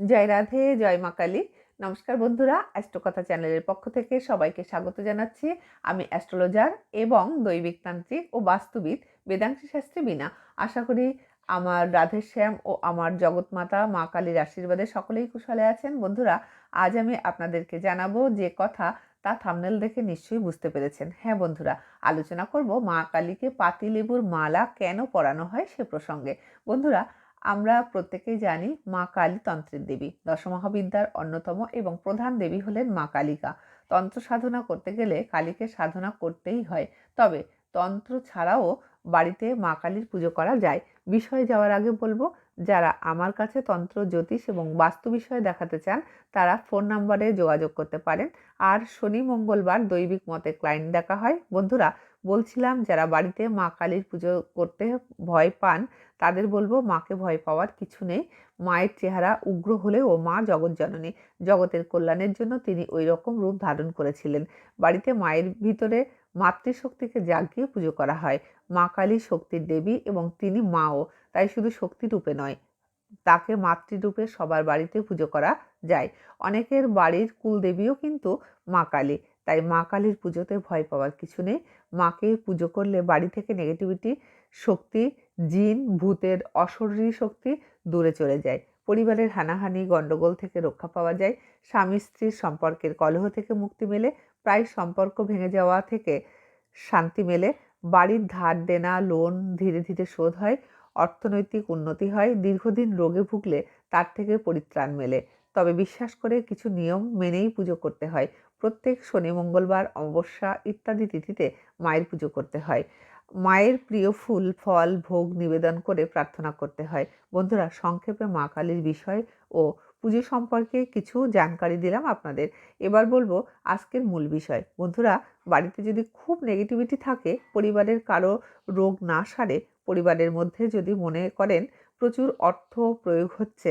জয় রাধে, জয় মা কালী। নমস্কার বন্ধুরা, অ্যাস্ট্রোকথা চ্যানেলের পক্ষ থেকে সবাইকে স্বাগত জানাচ্ছি। আমি অ্যাস্ট্রোলজার এবং দৈবিকতান্ত্রিক ও বাস্তুবিদ বেদাংশী শাস্ত্রী বিনা আশা করি আমার রাধেশ্যাম ও আমার জগৎমাতা মা কালীর আশীর্বাদে সকলেই কুশলে আছেন। বন্ধুরা, আজ আমি আপনাদেরকে জানাব যে কথা তা থামনেল দেখে নিশ্চয়ই বুঝতে পেরেছেন। হ্যাঁ বন্ধুরা, আলোচনা করব মা কালীকে পাতিলেবুর মালা কেন পরানো হয় সে প্রসঙ্গে। বন্ধুরা আমরা প্রত্যেকেই জানি মা কালী তন্ত্রের দেবী। দশমহাবিদ্যার অন্যতম এবং প্রধান দেবী হলেন মা কালিকা। তন্ত্র সাধনা করতে গেলে কালীকে সাধনা করতেই হয়। তবে তন্ত্র ছাড়াও বাড়িতে মা কালীর পুজো করা যায়। বিষয়ে যাওয়ার আগে বলব, যারা আমার কাছে তন্ত্র, জ্যোতিষ এবং বাস্তু বিষয়ে দেখাতে চান, তারা ফোন নাম্বারে যোগাযোগ করতে পারেন। আর শনি, মঙ্গলবার দৈবিক মতে ক্লায়েন্ট দেখা হয়। বন্ধুরা, বলছিলাম যারা বাড়িতে মা কালীর পুজো করতে ভয় পান, তাদের বলব মাকে ভয় পাওয়ার কিছু নেই। মায়ের চেহারা উগ্র হলেও মা জগৎ জগৎজননী জগতের কল্যাণের জন্য তিনি ওই রকম রূপ ধারণ করেছিলেন। বাড়িতে মায়ের ভিতরে মাতৃশক্তিকে জাগিয়ে পুজো করা হয়। মা কালী শক্তির দেবী এবং তিনি মাও, তাই শুধু শক্তি রূপে নয়, তাকে মাতৃরূপে সবার বাড়িতে পুজো করা যায়। অনেকের বাড়ির কুলদেবীও কিন্তু মা কালী, তাই মা কালীর পুজোতে ভয় পাওয়ার কিছু নেই। মাকে পুজো করলে বাড়ি থেকে নেগেটিভিটি শক্তি, জিন, ভূতের অশরীরী শক্তি দূরে চলে যায়। পরিবারের হানাহানি গণ্ডগোল থেকে রক্ষা পাওয়া যায়। স্বামী স্ত্রীর সম্পর্কের কলহ থেকে মুক্তি মেলে। প্রায় সম্পর্ক ভেঙে যাওয়া থেকে শান্তি মেলে। বাড়ির ধার দেনা লোন ধীরে ধীরে শোধ হয়, অর্থনৈতিক উন্নতি হয়, দীর্ঘদিন রোগে ভুগলে তার থেকে পরিত্রাণ মেলে। তবে বিশ্বাস করে কিছু নিয়ম মেনেই পুজো করতে হয়। প্রত্যেক শনি, মঙ্গলবার, অমাবস্যা ইত্যাদি তিথিতে মায়ের পুজো করতে হয়। মায়ের প্রিয় ফুল, ফল, ভোগ নিবেদন করে প্রার্থনা করতে হয়। বন্ধুরা, সংক্ষেপে মা কালীর বিষয় ও পুজো সম্পর্কে কিছু জানকারি দিলাম আপনাদের। এবার বলব আজকের মূল বিষয়। বন্ধুরা, বাড়িতে যদি খুব নেগেটিভিটি থাকে, পরিবারের কারও রোগ না সারে, পরিবারের মধ্যে যদি মনে করেন প্রচুর অর্থ প্রয়োগ হচ্ছে,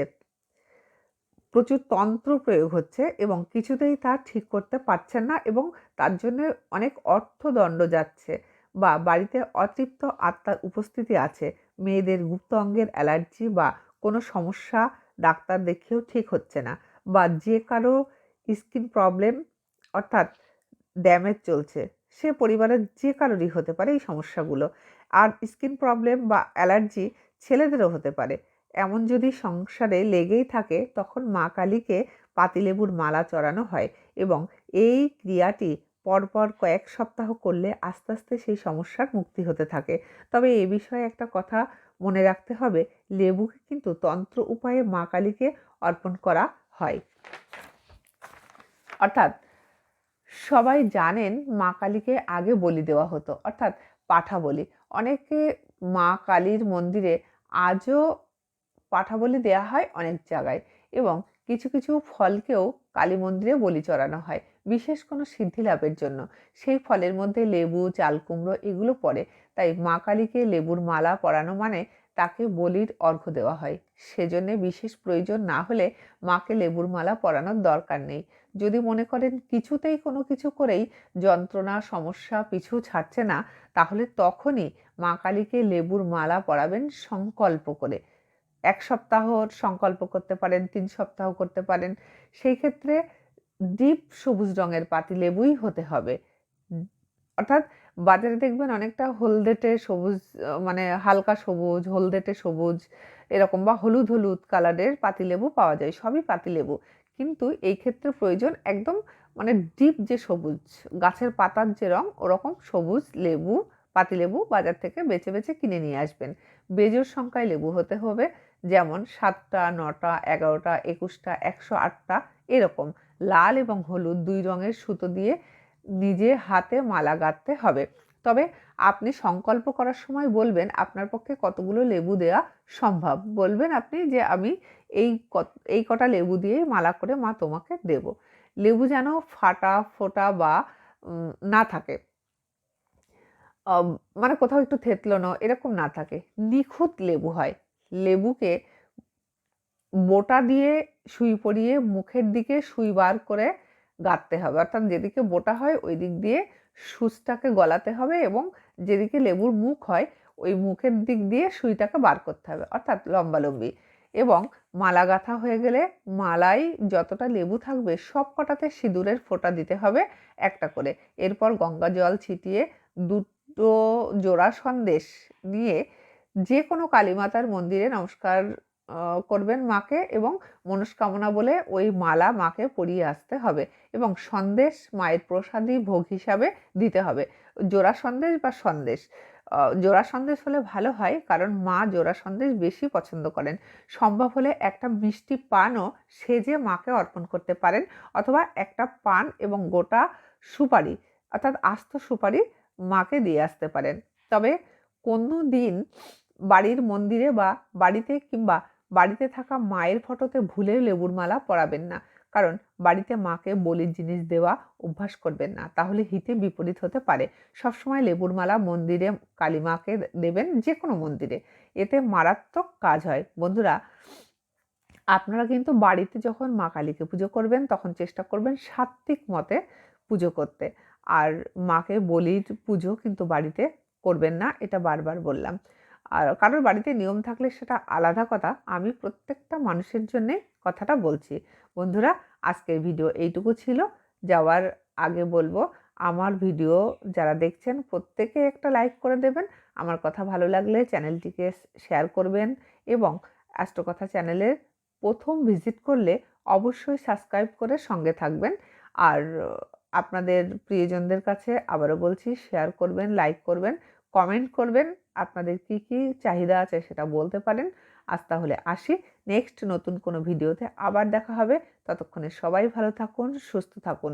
প্রচুর তন্ত্র প্রয়োগ হচ্ছে এবং কিছুতেই তা ঠিক করতে পারছেন না এবং তার জন্য অনেক অর্থদণ্ড যাচ্ছে বা বাড়িতে অতৃপ্ত আত্মার উপস্থিতি আছে, মেয়েদের গুপ্ত অঙ্গের অ্যালার্জি বা কোনো সমস্যা ডাক্তার দেখিয়েও ঠিক হচ্ছে না বা যে কারও স্কিন প্রবলেম অর্থাৎ ড্যামেজ চলছে, সে পরিবারের যে কারোরই হতে পারে এই সমস্যাগুলো। আর স্কিন প্রবলেম বা অ্যালার্জি ছেলেদেরও হতে পারে। এমন যদি সংসারে লেগেই থাকে, তখন মা কালীকে পাতিলেবুর মালা চড়ানো হয় এবং এই ক্রিয়াটি পরপর কয়েক সপ্তাহ করলে আস্তে আস্তে সেই সমস্যার মুক্তি হতে থাকে। তবে এ বিষয়ে একটা কথা মনে রাখতে হবে, লেবুকে কিন্তু তন্ত্র উপায়ে মা কালীকে অর্পণ করা হয়। অর্থাৎ সবাই জানেন মা কালীকে আগে বলি দেওয়া হতো, অর্থাৎ পাঠা বলি। অনেকে মা কালীর মন্দিরে আজও পাঠা বলি দেওয়া হয় অনেক জায়গায় এবং কিছু কিছু ফলকেও কালী মন্দিরে বলি চড়ানো হয়, বিশেষ কোনো সিদ্ধি লাভের জন্য। সেই ফলের মধ্যে লেবু, চাল কুমড়ো এগুলো পড়ে। তাই মা কালীকে লেবুর মালা পরানো মানে তাকে বলির অর্ঘ্য দেওয়া হয়। সেজন্য বিশেষ প্রয়োজন না হলে মাকে লেবুর মালা পরানোর দরকার নেই। যদি মনে করেন কিছুতেই কোনো কিছু করেই যন্ত্রণা, সমস্যা পিছু ছাড়ছে না, তাহলে তখনই মা কালীকে লেবুর মালা পরাবেন সংকল্প করে। এক সপ্তাহ সংকল্প করতে পারেন, তিন সপ্তাহ করতে পারেন। সেই ক্ষেত্রে ডিপ সবুজ রঙের পাতি লেবুই হতে হবে। অর্থাৎ বাজারে দেখবেন অনেকটা হলদেটে সবুজ মানে হালকা সবুজ, হলদেটে সবুজ এরকম বা হলুদ হলুদ কালারের পাতিলেবু পাওয়া যায়, সবই পাতিলেবু। কিন্তু এই ক্ষেত্রে প্রয়োজন একদম মানে ডিপ যে সবুজ, গাছের পাতার যে রং, ওরকম সবুজ লেবু, পাতিলেবু বাজার থেকে বেছে বেছে কিনে নিয়ে আসবেন। বেজোর সংখ্যায় লেবু হতে হবে, যেমন সাতটা, নটা, এগারোটা, একুশটা, একশো আটটা, এরকম। লাল এবং হলুদ দুই রঙের সুতো দিয়ে নিজে হাতে মালা গাঁথতে হবে। তবে আপনি সংকল্প করার সময় বলবেন, আপনার পক্ষে কতগুলো লেবু দেওয়া সম্ভব? বলবেন আপনি যে, আমি এই এই কটা লেবু দিয়ে মালা করে মা তোমাকে দেব। লেবু যেন ফাটা ফোটা বা না থাকে। মানে কোথাও একটু থেতলানো এরকম না থাকে। নিখুঁত লেবু হয়। লেবুকে বোটা দিয়ে, সুই পরিয়ে মুখের দিকে সুই বার করে গাঁথতে হবে। অর্থাৎ যেদিকে বোটা হয় ওই দিক দিয়ে সুচটাকে গলাতে হবে এবং যেদিকে লেবুর মুখ হয় ওই মুখের দিক দিয়ে সুইটাকে বার করতে হবে, অর্থাৎ লম্বালম্বি। এবং মালা গাঁথা হয়ে গেলে মালাই যতটা লেবু থাকবে সব কটাতে সিঁদুরের ফোঁটা দিতে হবে একটা করে। এরপর গঙ্গা জল ছিটিয়ে দুটো জোড়া সন্দেশ নিয়ে যে কোনো কালীমাতার মন্দিরে নমস্কার করবেন মাকে এবং মনস্কামনা বলে ওই মালা মাকে পরিয়ে আসতে হবে এবং সন্দেশ, মায়ের প্রসাদী ভোগ হিসাবে দিতে হবে। জোড়া সন্দেশ বা সন্দেশ? জোড়া সন্দেশ হলে ভালো হয় কারণ মা জোড়া সন্দেশ বেশি পছন্দ করেন। সম্ভব হলে একটা মিষ্টি পানও সেজে মাকে অর্পণ করতে পারেন অথবা একটা পান এবং গোটা সুপারি অর্থাৎ আস্ত সুপারি মাকে দিয়ে আসতে পারেন। তবে কোনো দিন বাড়ির মন্দিরে বা বাড়িতে কিংবা বাড়িতে থাকা মায়ের ফটোতে ভুলে লেবুর মালা পরাবেন না। কারণ বাড়িতে মাকে বলির জিনিস দেওয়া অভ্যাস করবেন না। তাহলে হিতে বিপরীত হতে পারে। সবসময় লেবুর মালা মন্দিরে কালী মাকে দেবেন যে কোনো মন্দিরে। এতে মারাত্মক কাজ হয়। বন্ধুরা, আপনারা কিন্তু বাড়িতে যখন মা কালীকে পুজো করবেন, তখন চেষ্টা করবেন সাত্বিক মতে পুজো করতে। আর মাকে বলির পুজো কিন্তু বাড়িতে করবেন না, এটা বারবার বললাম। আর কারোর বাড়িতে নিয়ম থাকলে সেটা আলাদা কথা, আমি প্রত্যেকটা মানুষের জন্যে কথাটা বলছি। বন্ধুরা, আজকের ভিডিও এইটুকু ছিল। যাওয়ার আগে বলব, আমার ভিডিও যারা দেখছেন, প্রত্যেকে একটা লাইক করে দেবেন। আমার কথা ভালো লাগলে চ্যানেলটিকে শেয়ার করবেন এবং অ্যাস্ট্রোকথা চ্যানেলের প্রথম ভিজিট করলে অবশ্যই সাবস্ক্রাইব করে সঙ্গে থাকবেন। আর আপনাদের প্রিয়জনদের কাছে আবারও বলছি, শেয়ার করবেন, লাইক করবেন। কমেন্ট করবেন, আপনাদের কি কি চাহিদা আছে সেটা বলতে পারেন। আজ তাহলে আসি নেক্সট নতুন কোনো ভিডিওতে আবার দেখা হবে। ততক্ষণে সবাই ভালো থাকুন, সুস্থ থাকুন।